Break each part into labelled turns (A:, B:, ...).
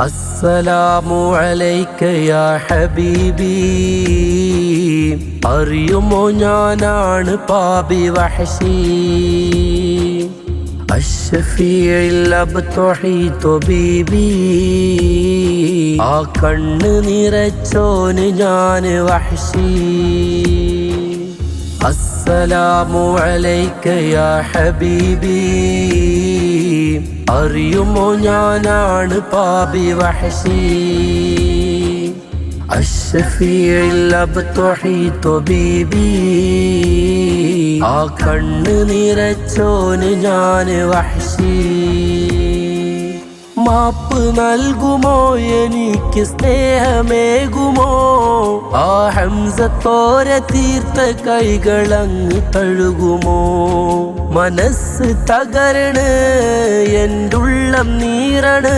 A: അസ്സലാമു അലൈക്ക യാ ഹബീബി. അറിയുമോ ഞാനാണ് പാപി വഹശി? ബീബി ആ കണ്ണ് നിറച്ചോന് ഞാൻ വഹശി. അസ്സലാമു അലൈക്ക യാ ഹബീബി. അറിയുമോ ഞാനാണ് പാപി വഹസി ബീബി ആ കണ്ണ് നിറച്ചോന് ഞാൻ വഹസി മാപ്പ് നൽകുമോ എനിക്ക് സ്നേഹമേകുമോ? ആ ഹംസത്തോര തീർത്ത കൈകളങ്ങ് തഴുകുമോ? മനസ്സ് തകരണ് എന്റുള്ളം നീറണ്?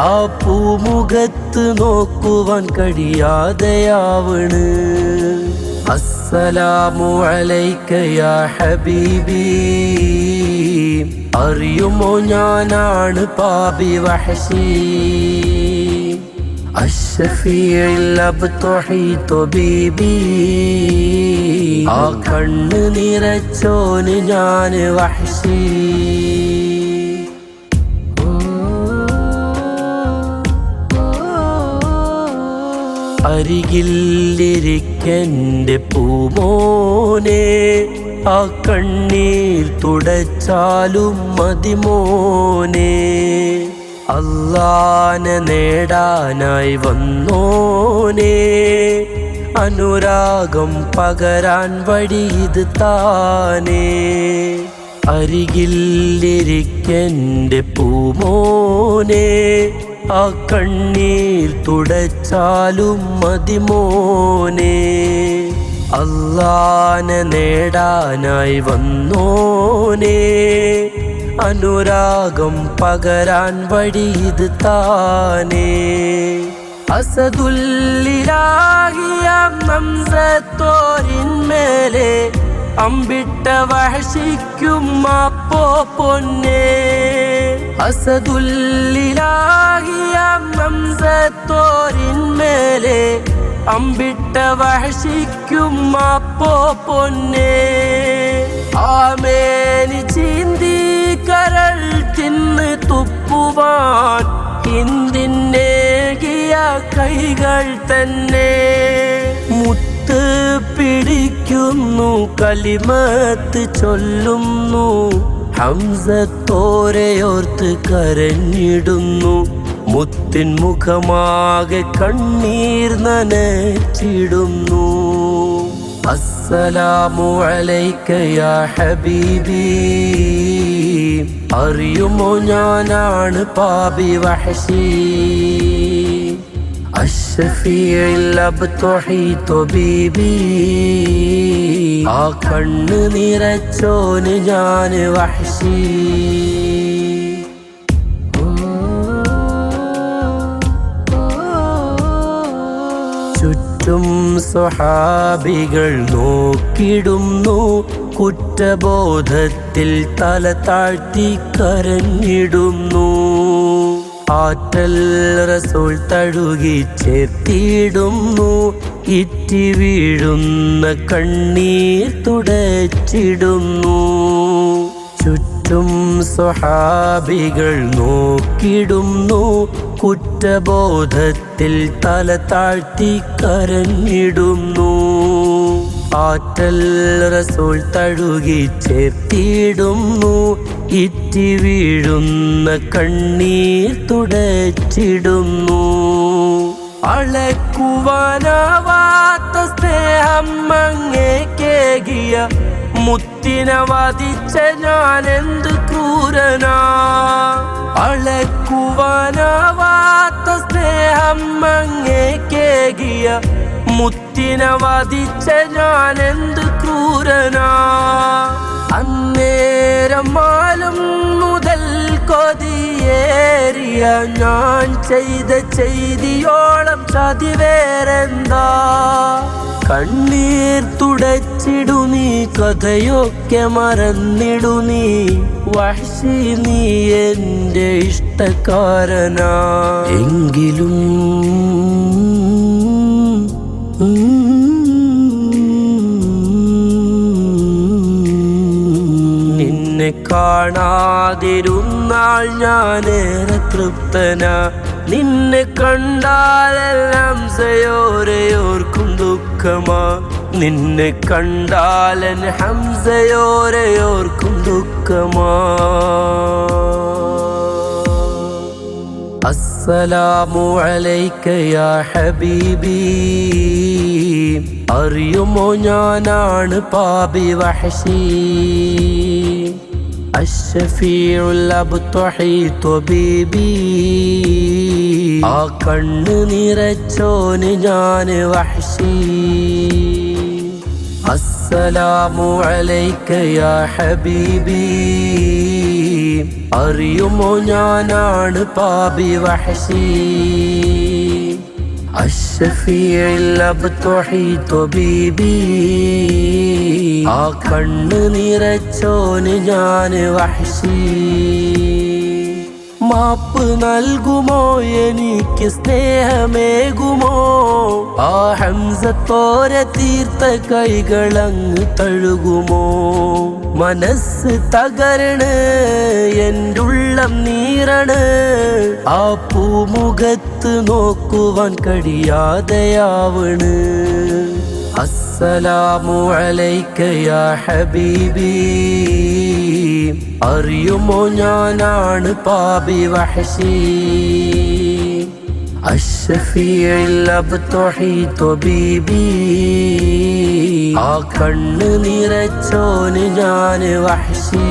A: ആ പൂമുഖത്ത് നോക്കുവാൻ കഴിയാതെയാവണ്. അസ്സലാമു അലൈക യാ ഹബീബി. അറിയുമോ ഞാനാണ് പാപി വഹശി? അഷ്ഫീഇൽ അബ്തുഹീതു ബീബി. ആ കണ്ണ് നിറച്ചോന് ഞാൻ വഹശി. അരികില്ലിരിക്കെന്റെ പൂമോനെ ആ കണ്ണീർ തുടച്ചാലും മതിമോനെ. അല്ലാനെ നേടാനായി വന്നോനേ. അനുരാഗം പകരാൻ വഴി ഇത് താനേ. അരികില്ലിരിക്കന്റെ പൂമോനെ. ആ കണ്ണീർ തുടച്ചാലും മതിമോനെ അല്ലാന് നേടാനായി വന്നോനെ. അനുരാഗം പകരാൻ വഴി ഇത് താനേ. നംസത്തോരിന്മേലെ അമ്പിട്ട വഹശിക്കും മാപ്പോ പൊന്നേ. നംസത്തോരിന്മേലെ അമ്പിട്ട വഹശിക്കും മാപ്പോ പൊന്നേ. ആമേനി തുപ്പുവാൻ ഇന്തിന്നേകിയ കൈകൾ തന്നെ. മുത്ത് പിടിക്കുന്നു കലിമത്ത് ചൊല്ലുന്നു. ഹംസത്തോരെയോർത്ത് കരഞ്ഞിടുന്നു. മുത്തിൻ മുഖമാകെ കണ്ണീർ നനച്ചിടുന്നു. അസ്സലാമു അലൈക്കയാ ഹബീബി. അറിയുമോ ഞാനാണ് പാപി വഹസി ആ കണ്ണ് നിറച്ചോന് ഞാൻ വഹശി. ചുറ്റും സ്വഹാബികൾ നോക്കിടുന്നു കുറ്റബോധത്തിൽ തല താഴ്ത്തി കരഞ്ഞിടുന്നു. ആറ്റൽ റസൂൾ തഴുകി ചേർത്തിടുന്നു ഇറ്റി വീഴുന്ന കണ്ണീർ തുടച്ചിടുന്നു. ചുറ്റും സ്വഹാബികൾ നോക്കിടുന്നു കുറ്റബോധത്തിൽ തല താഴ്ത്തി കരഞ്ഞിടുന്നു. ആറ്റൽ റസൂൾ തഴുകി ചേർത്തിടുന്നു ഇറ്റി വീഴുന്ന കണ്ണീർ തുടച്ചിടുന്നു. അളക്കുവാനാവാത്ത സ്നേഹം അങ്ങേക്കേകിയ മുത്തിനെ വധിച്ച ഞാൻ എന്ത് ക്രൂരനാ? അളക്കുവാനാവാത്ത സ്നേഹം അങ്ങേക്കേകിയ മുത്തിനെ വധിച്ച ഞാൻ എന്ത് ക്രൂരനാ? അന്നേരം മാലും മുതൽ കൊതിയേറിയ ഞാൻ ചെയ്ത ചെയ്തിയോളം ചതി വേറെന്താ കണ്ണീർ തുടച്ചിടു നീ കഥയൊക്കെ മറന്നിടു നീ. വഹ്ശി നീ എന്റെ ഇഷ്ടക്കാരനാ. എങ്കിലും നിന്നെ കാണാതിരുന്നാൾ ഞാനേറെ തൃപ്തന. നിന്നെ കണ്ടാലെല്ലാം സയോരയോർക്കും ദുഃഖമാ. നിന്നെ കണ്ടാലൻ ഹംസയോരയോർക്കും ദുഃഖമാ. അസ്സലാമു അലൈക യാ ഹബീബി. അറിയുമോ ഞാനാണ് പാപി വഹശി? അഷ്ഫീഉൽ അബ്തഹി ത്വബീബി ആ കണ്ണ് നിറച്ചോന് ഞാൻ വഹ്ഷി അസ്സലാമു അലൈക യാ ഹബീബി. അറിയുമോ ഞാനാണ് പാപി വഹ്ഷി അഷ്ഫീഇൽ അബ്തഹി ത്വബീബി ആ കണ്ണ് നിറച്ചോന് ഞാൻ വഹശി. മാപ്പ് നൽകുമോ? എനിക്ക് സ്നേഹമേകുമോ? ആ ഹംസത്തോര തീർത്ത കൈകളങ്ങ് തഴുകുമോ? മനസ്സ് തകരണ് എന്റെ ഉള്ളം നീറണ്? ആ പൂമുഖത്ത് നോക്കുവാൻ കഴിയാതെയാവണ്. അസ്സലാമു അലൈക്കയാ ഹബീബി. അറിയുമോ ഞാനാണ് പാപി വഹസി ആ കണ്ണ് നിറച്ചോന് ഞാൻ വഹശി.